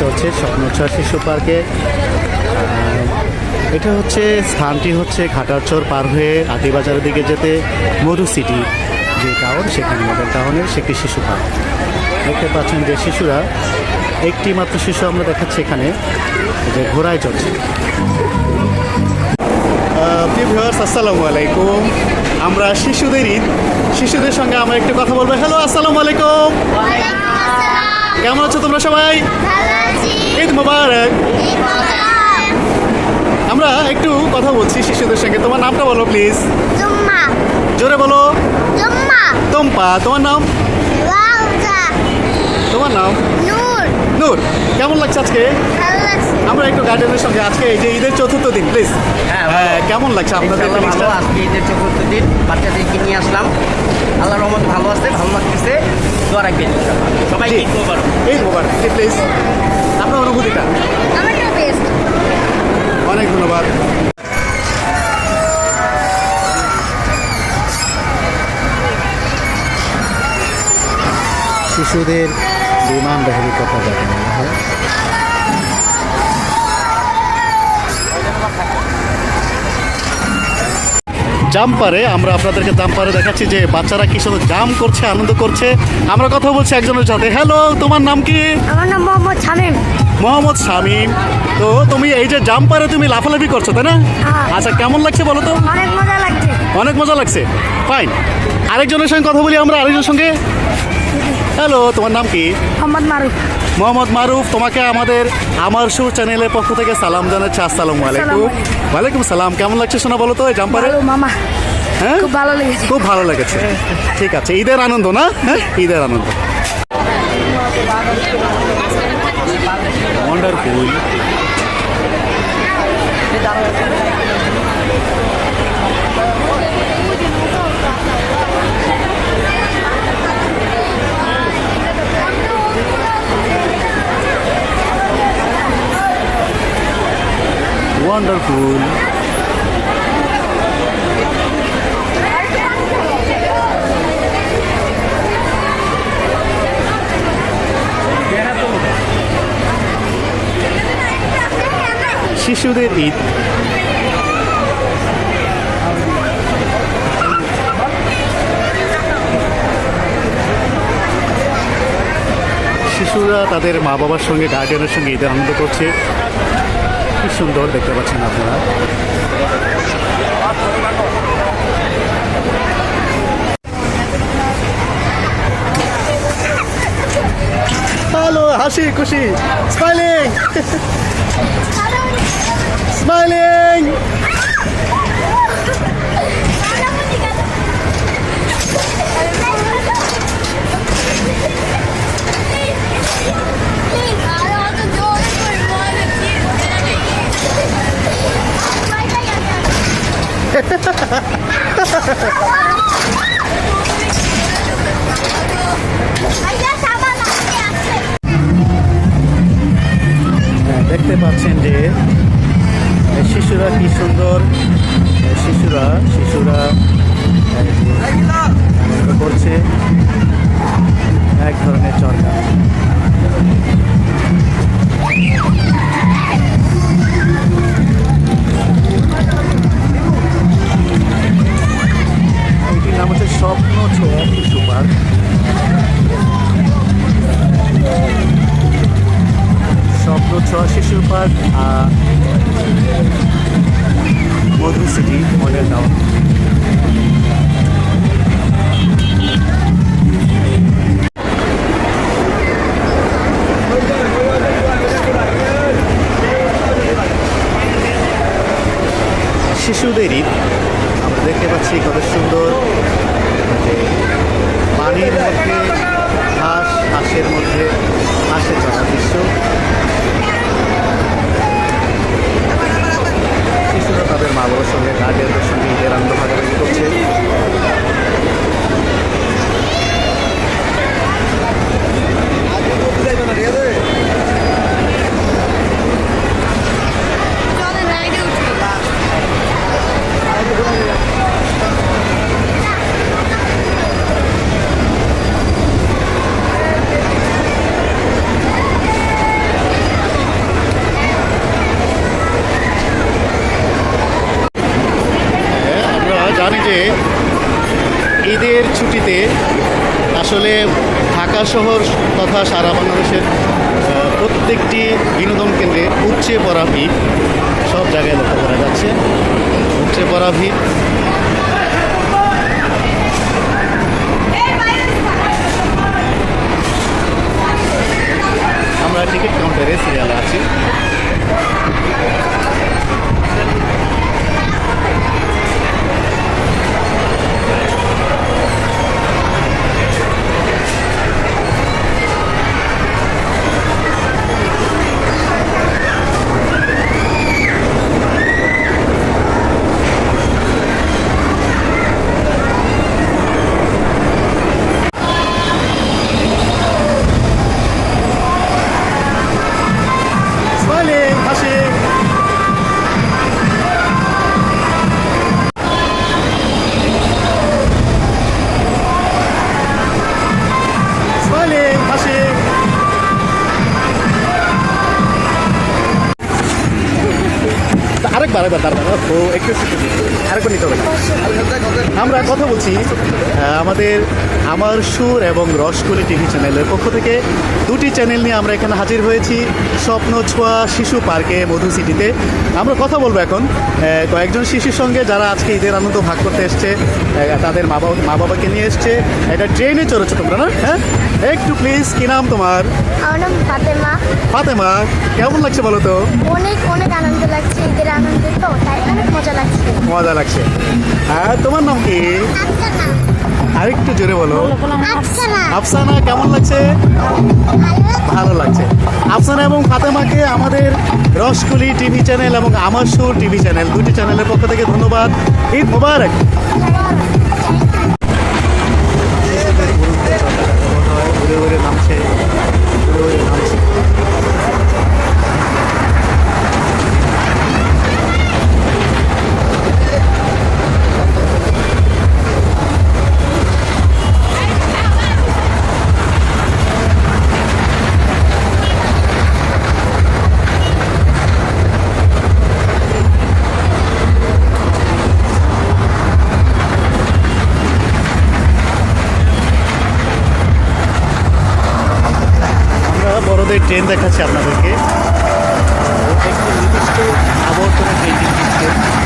চলছে স্বপ্নচর শিশু পার্কে। এটা হচ্ছে, স্থানটি হচ্ছে ঘাটারচর পার হয়ে আদিবাজারের দিকে যেতে মধু সিটি যে টাউন সেখানে মডেল টাউনের সে একটি শিশু পার্ক। দেখতে পাচ্ছেন যে শিশুরা, একটি মাত্র শিশু আমরা দেখাচ্ছি এখানে, যে ঘোড়ায় চলছে ভিউয়ার্স আসসালামু আলাইকুম। আমরা শিশুদের ঈদ। শিশুদের সঙ্গে আমরা একটু কথা বলব। হ্যালো আসসালামু আলাইকুম। কেমন আছো তোমরা সবাই? ঈদ মোবারক। আমরা একটু কথা বলছি শিশুদের সঙ্গে। তোমার নামটা বলো প্লিজ জোরে বলো। টম্পা তোমার নাম? তোমার নাম? নূর। কেমন লাগছে আজকে? আমরা একটু গার্ডেনের সঙ্গে আজকে এই যে ঈদের চতুর্থ দিন প্লিজ হ্যাঁ, হ্যাঁ কেমন লাগছে আপনাদের ভালো আজকে ঈদের চতুর্থ দিন বাচ্চাদেরকে নিয়ে আসলাম। আল্লাহ রহমত ভালো আছে ভালো লাগতেছে। দোয়া রাখবেন ইনশাআল্লাহ। সবাইকে ঈদ মোবারক। ঈদ মোবারক। প্লিজ আপনার অনুভূতিটা? অনেক ধন্যবাদ। শিশুদের বিমান বা হেলিকপ্টার যাকে জাম্পারে আমরা আপনাদেরকে জাম্পারে দেখাচ্ছি যে বাচ্চারা কি সাথে জাম করছে আনন্দ করছে। আমরা কথা বলছি একজনের সাথে। হ্যালো তোমার নাম কি? আমার নাম মোহাম্মদ শামীম। মোহাম্মদ শামীম। তো তুমি এই যে জাম্পারে তুমি লাফালাফি করছ তাই না? হ্যাঁ। আচ্ছা কেমন লাগছে বলো তো? অনেক মজা লাগছে। অনেক মজা লাগছে। ফাইন আরেকজনের সঙ্গে কথা বলি আমরা আরেকজনের সঙ্গে? হ্যালো তোমার নাম কি? মোহাম্মদ মারুফ। মোহাম্মদ মারুফ তোমাকে আমাদের আমার সুর চ্যানেলের পক্ষ থেকে সালাম জানাচ্ছি। আসসালামু আলাইকুম। ওয়ালাইকুম সালাম। কেমন লাগছে শোনা বলো তো এই জাম্পারে? মামা। হ্যাঁ? খুব ভালো লেগেছে। খুব ভালো লেগেছে। ঠিক আছে ঈদের আনন্দ না? হ্যাঁ? ঈদের আনন্দ। ওয়ান্ডারফুল শিশুদের ঈদ। শিশুরা তাদের মা বাবার সঙ্গে গার্ডিয়ানের সঙ্গে ঈদের আনন্দ করছে। কি সুন্দর দেখতে পাচ্ছেন আপনারা? হ্যালো হাসি খুশি স্মাইলিং স্মাইলিং দেখতে পাচ্ছেন যে শিশুরা কি সুন্দর। শিশুরা শিশুরা করছে। এক ধরনের চরকা। স্বপ্ন ছোঁয়া শিশু পার্ক স্বপ্ন ছোঁয়া শিশু park Madhu City model town শিশুদের উপচে সুর এবং রসকলি টিভি চ্যানেলের পক্ষ থেকে দুটি চ্যানেল নিয়ে আমরা এখানে হাজির হয়েছি। স্বপ্ন ছোঁয়া শিশু পার্কে মধু সিটিতে। আমরা কথা বলব এখন কয়েকজন শিশুর সঙ্গে যারা আজকে ঈদের আনন্দ ভাগ করতে এসছে তাদের মা বাবা মা বাবাকে নিয়ে এসছে। এটা ট্রেনে চড়েছো তোমরা না? হ্যাঁ? একটু প্লিজ কি নাম তোমার? আমার নাম ফাতেমা। ফাতেমা কেমন লাগছে বলো তো? অনেক অনেক আনন্দ লাগছে ঈদের আনন্দ তো তাই অনেক মজা লাগছে। মজা লাগছে। আর তোমার নাম কি? আরেকটু জোরে বলো। আফসানা। আফসানা কেমন লাগছে? ভালো লাগছে। আফসানা এবং ফাতেমাকে আমাদের রসকুলি টিভি চ্যানেল এবং আমার সুর টিভি চ্যানেল দুটি চ্যানেলের পক্ষ থেকে ধন্যবাদ। ঈদ মোবারক। আপনাদেরকে নির্দিষ্ট আবর্তনের ট্রেন সিস্টেম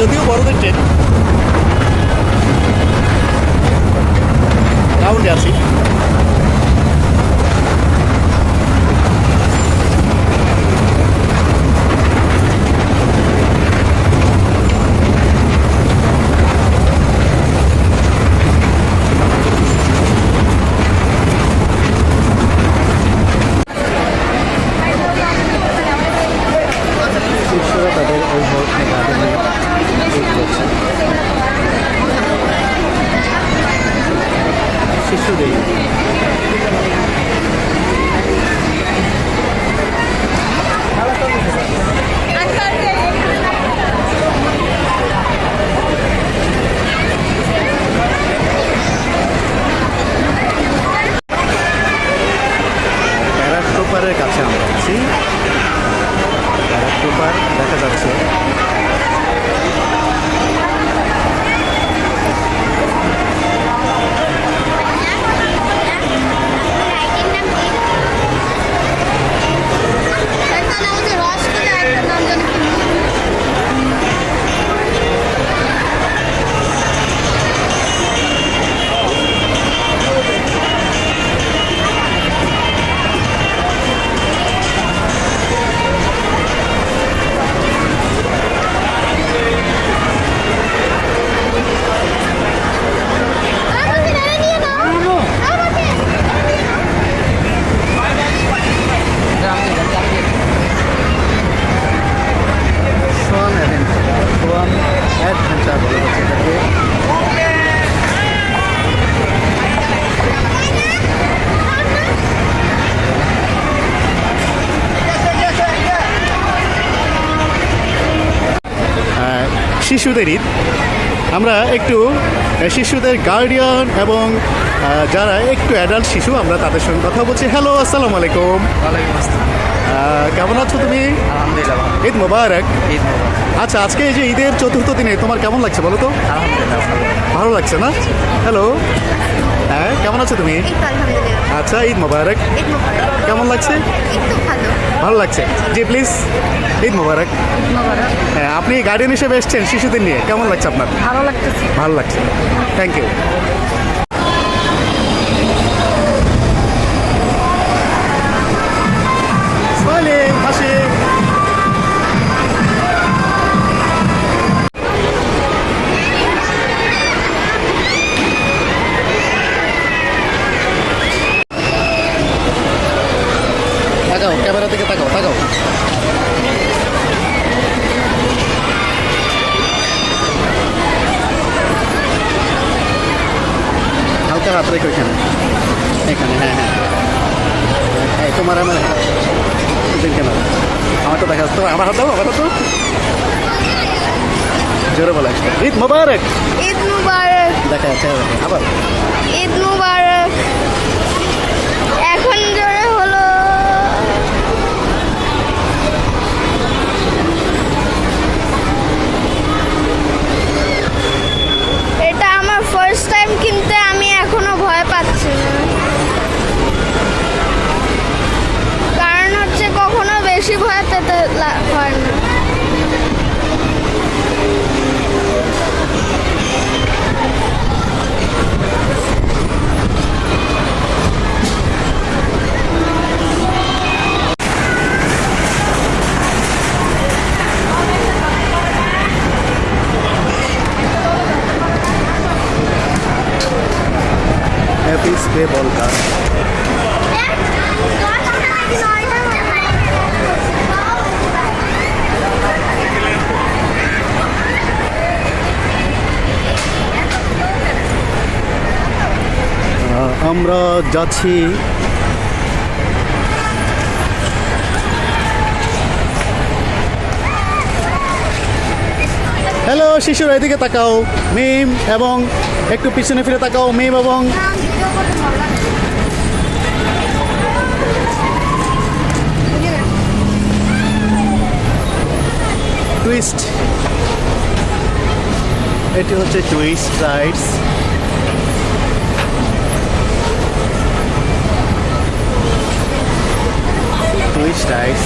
যদিও বড়দের ট্রেন রাউন্ডে আছি। শিশুদের ঈদ। আমরা একটু শিশুদের গার্ডিয়ান এবং যারা একটু অ্যাডাল্ট শিশু, আমরা তাদের সঙ্গে কথা বলছি। হ্যালো আসসালামু আলাইকুম। ওয়ালাইকুম আসসালাম। কেমন আছো তুমি? আলহামদুলিল্লাহ ঈদ মোবারক। ঈদ মোবারক। আচ্ছা আজকে এই যে ঈদের চতুর্থ দিনে তোমার কেমন লাগছে বলো তো? আলহামদুলিল্লাহ ভালো লাগছে। না? হ্যালো হ্যাঁ কেমন আছো তুমি? আচ্ছা ঈদ মোবারক। কেমন লাগছে? ভালো। ভালো লাগছে? জি প্লিজ ঈদ মোবারক। মোবারক। হ্যাঁ আপনি গার্ডিয়ান হিসেবে এসছেন শিশুদের নিয়ে। কেমন লাগছে আপনার? ভালো লাগছে ভালো লাগছে। থ্যাংক ইউ হাত রেখো এখানে। এখানে হ্যাঁ হ্যাঁ। তোমার আমার দুদিন কেন? আমার তো দেখা যাচ্ছে আমার হাত দাও আমার দাও। জোরে বলে ঈদ মোবারক। ঈদ মুবারক। দেখা যাচ্ছে আবার। ঈদ মুবারক। এখন জোরে হলো। এটা আমার ফার্স্ট টাইম কিনতে হ্যাপি স্প্রে বল কার? আমরা যাচ্ছি হ্যালো শিশুরা, এদিকে তাকাও। মিম এবং একটু পিছনে ফিরে তাকাও। মিম এবং টুইস্ট এটি হচ্ছে টুইস্ট রাইডস টুইস্ট রাইডস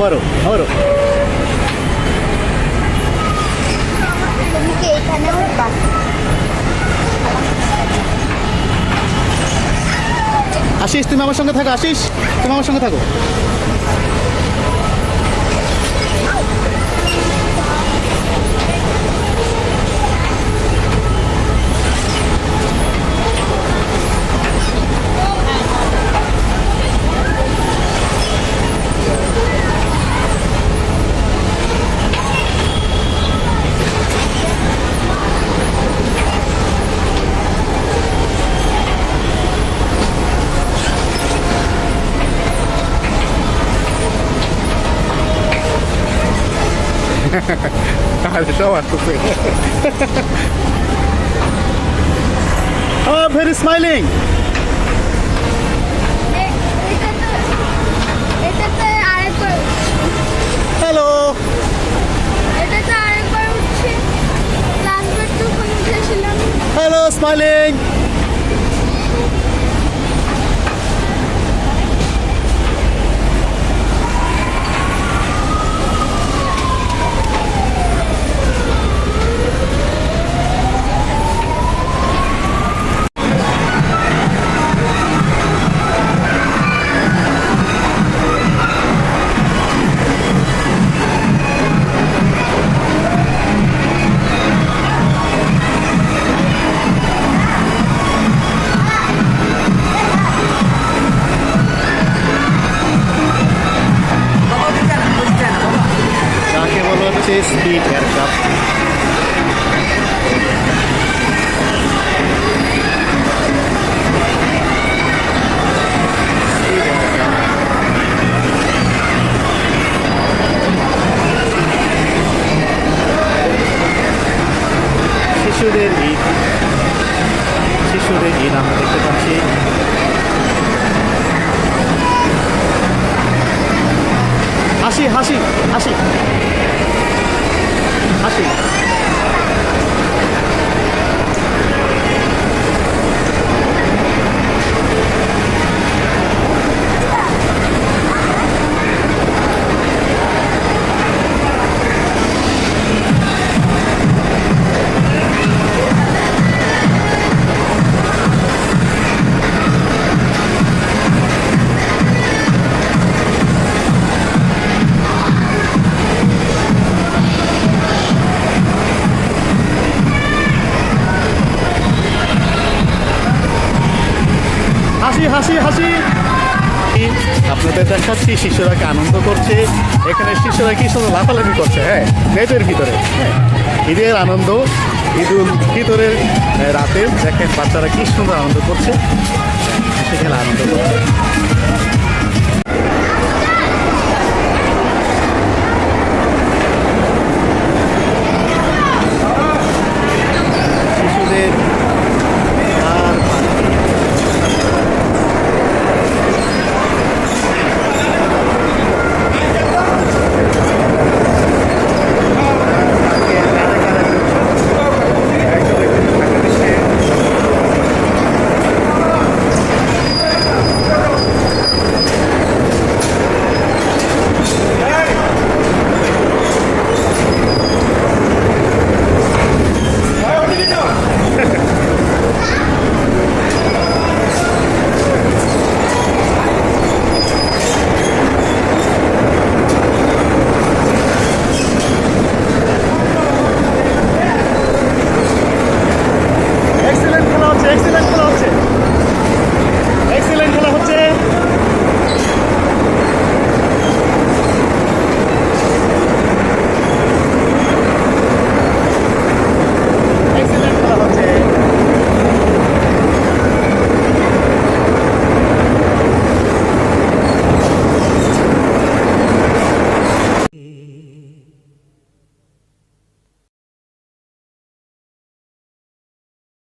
আবারও আবারও। আশিস তুমি আমার সঙ্গে থাকো আশিস। তুমি আমার সঙ্গে থাকো। show everything. oh, Pet is smiling. হাসি হাসি হাসি হাসি হাসি হাসি হাসি। আপনাদের দেখাচ্ছি শিশুরাকে আনন্দ করছে? এখানে শিশুরা কি সুন্দর লাফালাফি করছে? হ্যাঁ নেটের ভিতরে। হ্যাঁ ঈদের আনন্দ, ঈদুল ফিতরের রাতে দেখেন বাচ্চারা কি সুন্দর আনন্দ করছে। সেখানে আনন্দ করছে।